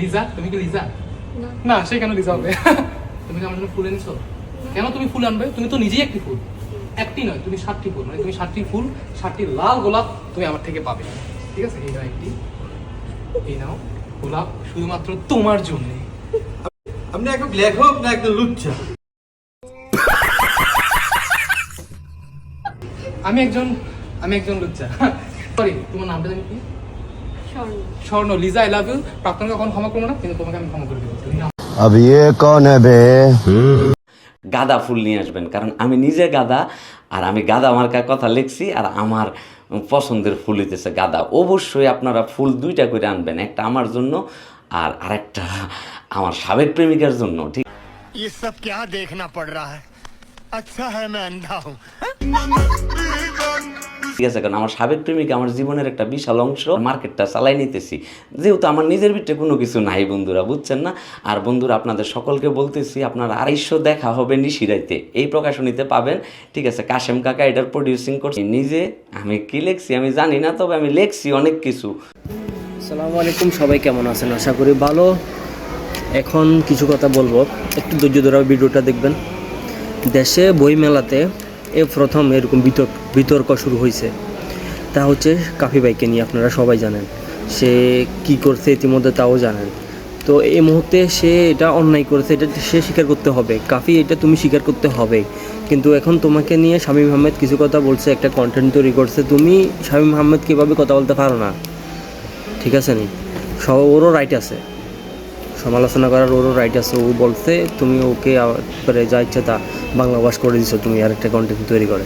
লিজা তুমি কি লিজা না। সে কেন লিজা হবে? তুমি কি আমার জন্য ফুল এনেছো? কেন তুমি ফুল আনবে? তুমি তো নিজেই একটি ফুল। একটি নয় তুমি সাতটি ফুল। মানে তুমি সাতটি ফুল সাতটি লাল গোলাপ তুমি আমার থেকে পাবে। ঠিক আছে? এই নাও একটি। এই নাও গোলাপ শুধুমাত্র তোমার জন্য। আপনি একদম লেখক না একদম লুচ্চা। আমি একজন আমি একজন লুচ্চা। সরি তোমার নামটা জানি কি? স্বর্ণ স্বর্ণ লিজা আই লাভ ইউ প্রাক্তনকে কখন ক্ষমা করবো না কিন্তু তোমাকে আমি ক্ষমা করে দেবো তুমি নাও। अब ये कौन है बे গাঁদা ফুল নিয়ে আসবেন কারণ আমি নিজে গাদা আর আমি গাদা মার্কার কথা লিখছি আর আমার পছন্দের ফুল হইতেছে গাদা অবশ্যই আপনারা ফুল দুইটা করে আনবেন একটা আমার জন্য আর আরেকটা আমার সাবেক প্রেমিকার জন্য ঠিক ये सब क्या देखना पड़ रहा है अच्छा है मैं अंधा हूँ ঠিক আছে, কারণ আমার সাবেক প্রেমিকা আমার জীবনের একটা বিশাল অংশ মার্কেটটা চালাই নিতেছি। যেহেতু আমার নিজের ভিতরে কোনো কিছু নাই বন্ধুরা, বুঝছেন না? আর বন্ধুরা, আপনাদের সকলকে বলতেছি, আপনার আড়াইশো দেখা হবে নিশিরাইতে। এই প্রকাশনীতে পাবেন, ঠিক আছে, কাশেম কাকা এটার প্রডিউসিং করছি। নিজে আমি কি লেখছি আমি জানি না, তবে আমি লেখছি অনেক কিছু। আসসালামু আলাইকুম, সবাই কেমন আছেন? আশা করি ভালো। এখন কিছু কথা বলব। একটু ধৈর্য ধরে ভিডিওটা দেখবেন। দেশে বই মেলাতে এ প্রথম এরকম বিতর্ক বিতর্ক শুরু হয়েছে। তা হচ্ছে কাফি বাইকে নিয়ে আপনারা সবাই জানেন। সে কি করছে ইতিমধ্যে তাও জানেন। তো এই মুহূর্তে সে এটা অন্যায় করেছে, এটা সে স্বীকার করতে হবে। কাফি, এটা তুমি স্বীকার করতে হবে। কিন্তু এখন তোমাকে নিয়ে শামীম আহমেদ কিছু কথা বলছে, একটা কন্টেন্ট তৈরি করছে। তুমি শামীম আহমেদ কীভাবে কথা বলতে পারো না? ঠিক আছে নি? সব ওরও রাইট আছে। সমালোচনা করার ওরও রাইট আছে, ও বলছে, তুমি ওকে করে যা ইচ্ছা তা বাংলা ভাষ করে দিছো, তুমি আর একটা কন্টেন্ট তৈরি করে।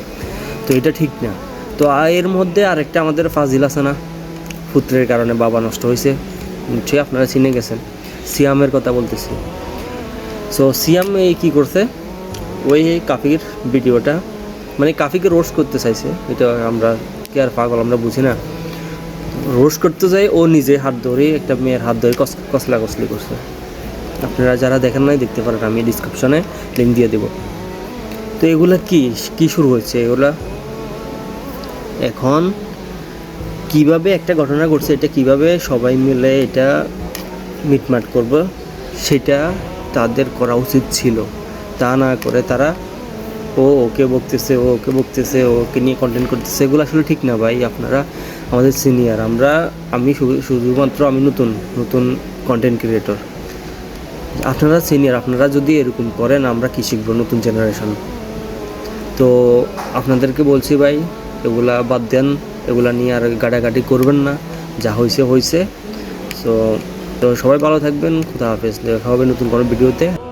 তো এটা ঠিক না। তো এর মধ্যে আরেকটা আমাদের ফাজিল আছে না, পুত্রের কারণে বাবা নষ্ট হয়েছে সে আপনারা চিনে গেছেন, সিয়ামের কথা বলতেছি। সো সিয়াম এই কী করছে, ওই কাফির ভিডিওটা মানে কাফিকে রোস্ট করতে চাইছে, এটা আমরা কি আর পাগল আমরা বুঝি না। রোস্ট করতে যাই, ও নিজে হাত ধরে একটা মেয়ের হাত ধরে কস- কসলা কসলি করছে। আপনারা যারা দেখেন নাই, দেখতে পারেন, আমি ডিসক্রিপশনে লিঙ্ক দিয়ে দেব। তো এগুলা কি কি শুরু হয়েছে? এগুলা এখন কীভাবে একটা ঘটনা ঘটছে, এটা কীভাবে সবাই মিলে এটা মিটমাট করবে, সেটা তাদের করা উচিত ছিল। তা না করে তারা ও ওকে বকতেছে, ও ওকে বকতেছে, ও ওকে নিয়ে কন্টেন্ট করতেছে, এগুলো আসলে ঠিক না ভাই, আপনারা আমাদের সিনিয়র আমরা, আমি শুধু- শুধুমাত্র আমি নতুন নতুন কন্টেন্ট ক্রিয়েটর আপনারা সিনিয়র আপনারা যদি এরকম করেন, আমরা কী শিখব নতুন জেনারেশন তো আপনাদেরকে বলছি ভাই, এগুলা বাদ দেন, এগুলা নিয়ে আর গাড়াগাড়ি করবেন না, যা হয়েছে হয়েছে তো তো সবাই ভালো থাকবেন, খুদা হাফেজ, দেখা হবে নতুন কোনো ভিডিওতে।